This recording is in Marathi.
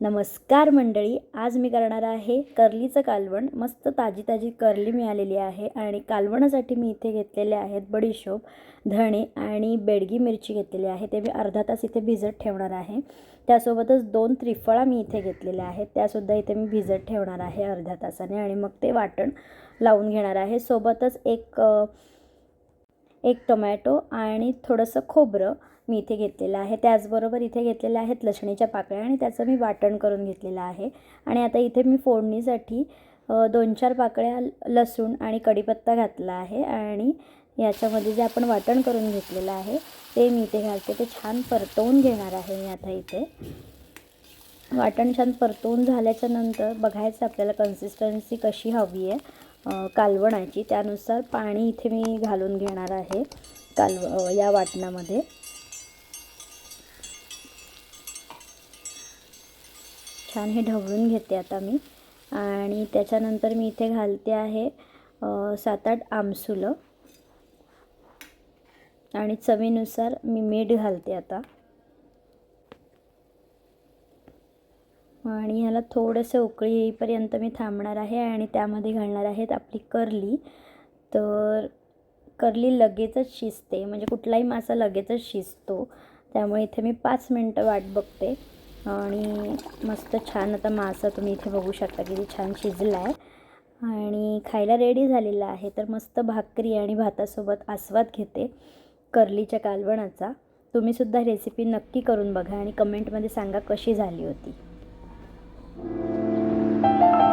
नमस्कार मंडळी आज मी करणार आहे कर्लीचं कालवण. मस्त ताजी ताजी कर्ली मिळालेली आहे आणि कालवणासाठी मी इथे घेतलेले आहेत बडीशोप धणे आणि बेडगी मिरची घेतलेली आहे. ते मी अर्धा तास इथे भिजत ठेवणार आहे. त्यासोबतच दोन त्रिफळा मी इथे घेतलेल्या आहेत. त्यासुद्धा इथे मी भिजत ठेवणार आहे अर्ध्या तासाने आणि मग ते वाटण लावून घेणार आहे. सोबतच एक एक टोमॅटो आणि थोडंसं खोबरं मी इथे घेतलेलं आहे. त्याचबरोबर इथे घेतलेल्या आहेत लसणीच्या पाकळ्या आणि त्याचं मी वाटण करून घेतलेलं आहे. आणि आता इथे मी फोडणीसाठी दोन चार पाकळ्या लसूण आणि कढीपत्ता घातला आहे आणि याच्यामध्ये जे आपण वाटण करून घेतलेलं आहे ते मी इथे घालते. ते छान परतवून घेणार आहे मी आता इथे. वाटण छान परतवून झाल्याच्यानंतर बघायचं आपल्याला कन्सिस्टन्सी कशी हवी आहे. कालवणाची. त्यानुसार पाणी इथे मी घालून घेणार आहे कालव या वाटणामध्ये. छान हे ढवळून घेते आता मी. आणि त्याच्यानंतर मी इथे घालते आहे सात आठ आमसुलं. आणि चवीनुसार मी मीठ घालते आता. आणि ह्याला थोडंसं उकळी येईपर्यंत मी थांबणार आहे आणि त्यामध्ये घालणार आहेत आपली करली. तर करली लगेचच शिजते म्हणजे कुठलाही मासा लगेचच शिजतो. त्यामुळे इथे मी पाच मिनटं वाट बघते. आणि मस्त छान आता मासा तुम्ही इथे बघू शकता किती छान शिजला आहे आणि खायला रेडी झालेला आहे तर मस्त भाकरी आणि भातासोबत आस्वाद घेते करलीच्या कालवणाचा. तुम्हीसुद्धा रेसिपी नक्की करून बघा आणि कमेंटमध्ये सांगा कशी झाली होती. Thank you.